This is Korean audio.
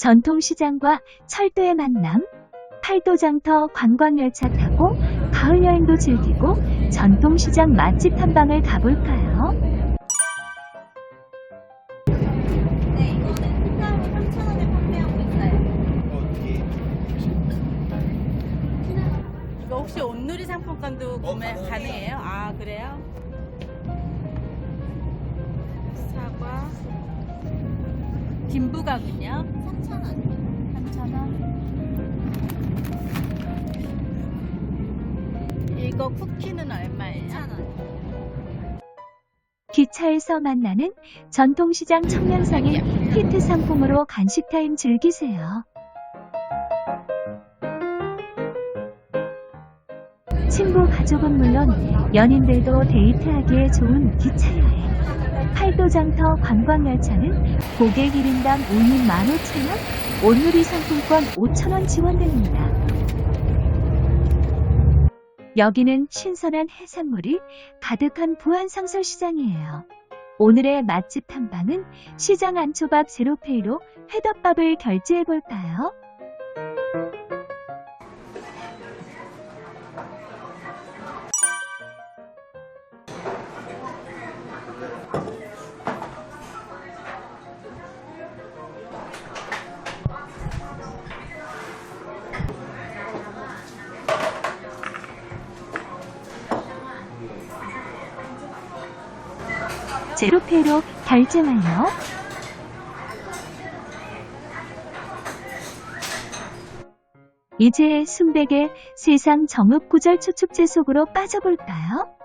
전통시장과 철도의 만남, 팔도장터 관광열차 타고 가을 여행도 즐기고 전통시장 맛집 탐방을 가볼까요? 네, 이거는 콩나물 3,000원에 판매하고 있어요. 이거 혹시 온누리 상품권도 구매 가능해요. 가능해요? 아 그래요? 김부각은요? 3,000원. 3,000원. 이거 쿠키는 얼마예요? 3,000원. 기차에서 만나는 전통시장 청년상인 히트 상품으로 간식 타임 즐기세요. 친구 가족은 물론 연인들도 데이트하기에 좋은 기차 여행. 팔도장터 관광열차는 고객 1인당 5인 15,000원, 온누리 상품권 5,000원 지원됩니다. 여기는 신선한 해산물이 가득한 부안상설시장이에요. 오늘의 맛집 탐방은 시장 안초밥 제로페이로 회덮밥을 결제해볼까요? 제로페이로 결제 완료. 이제 순백의 세상 정읍구절 초축제 속으로 빠져볼까요?